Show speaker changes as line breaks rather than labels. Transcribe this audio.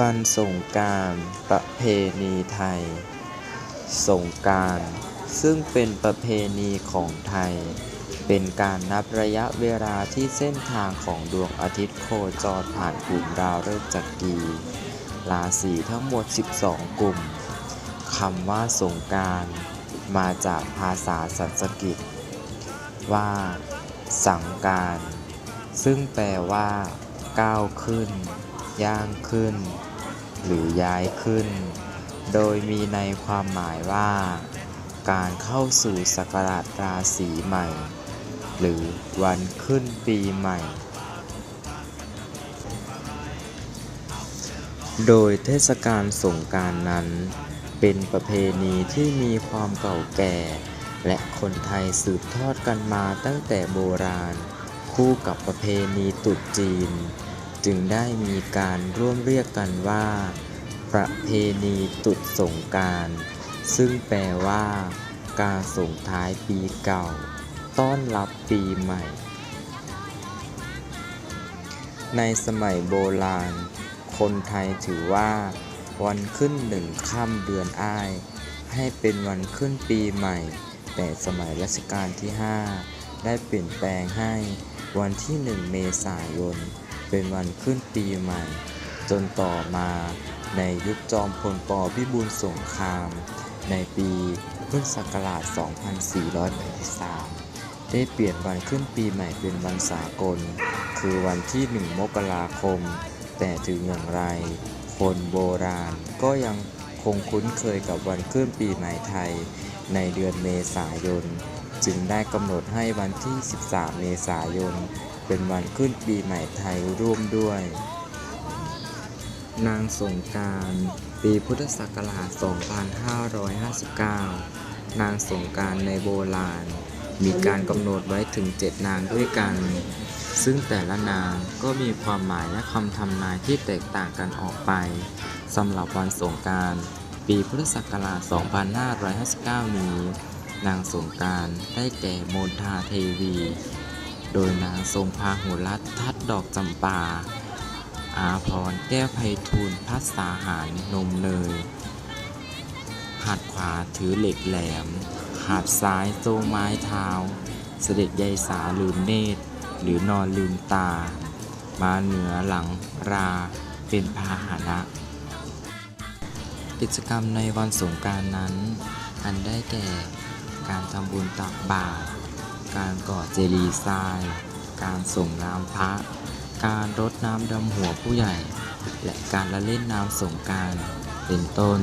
วันสงกานต์ประเพณีไทย สงกานต์ซึ่งเป็นประเพณีของไทย เป็นการนับระยะเวลาที่เส้นทางของดวงอาทิตย์โคจรผ่านกลุ่มดาวฤกษ์จักรีราศีทั้งหมด 12 กลุ่มคำว่าสงกานต์มาจากภาษาสันสกฤต ว่า สังการ ซึ่งแปลว่าก้าวขึ้น ย่างขึ้น หรือย้ายขึ้น โดยมีในความหมายว่า การเข้าสู่ศักราชราศีใหม่ หรือวันขึ้นปีใหม่ โดยเทศกาลสงกานต์นั้น เป็นประเพณีที่มีความเก่าแก่ และคนไทยสืบทอดกันมาตั้งแต่โบราณ คู่กับประเพณีตรุษจีน จึงได้มีการร่วมเรียกกันว่า ประเพณีตรุษสงกานต์ซึ่งแปลว่า การส่งท้ายปีเก่า ต้อนรับปีใหม่ ในสมัยโบราณ คนไทยถือว่า วันขึ้นหนึ่งค่ำเดือนอ้าย ให้เป็นวันขึ้นปีใหม่ แต่สมัยรัชกาลที่ 5 ได้เปลี่ยนแปลงให้วันที่หนึ่งเมษายน เป็นวันขึ้นปีใหม่ จนต่อมาในยุคจอมพลปพิบูลสงคราม ในปีพุทธศักราช 2483 ได้เปลี่ยนวันขึ้นปีใหม่เป็นวันสากล คือวันที่ 1 มกราคม แต่ถึงอย่างไร คนโบราณก็ยังคงคุ้นเคยกับวันขึ้นปีใหม่ไทย ในเดือนเมษายน จึงได้กำหนดให้วันที่ 13 เมษายน เป็นวันขึ้นปีใหม่ไทยร่วมด้วย นางสงการปีพุทธศักราช 2559 นางสงการในโบราณ มีการกำหนดไว้ถึง 7 นางด้วยกัน ซึ่งแต่ละนางก็มีความหมายและคำทำนายที่แตกต่างกันออกไปสำหรับวันสงการปีพุทธศักราช 2559 นี้ นางสงการได้แก่โมนทาเทวี โดยนางทรงพาหุรัตทัดดอกจำปา อาพรแก้วไพฑูรย์พัฒสาหารนมเนย หัดขวาถือเหล็กแหลม หัดซ้ายโจงไม้เท้า เสด็จยายสาลืมเนตร หรือนอนลืมตา มาเหนือหลังราเป็นพาหนะกิจกรรมในวันสงการนั้น อันได้แก่การทำบุญตักบาตร การก่อเจดีย์ทราย การส่งน้ำพระ การรดน้ำดำหัวผู้ใหญ่ และการละเล่นน้ำสงการ เป็นต้น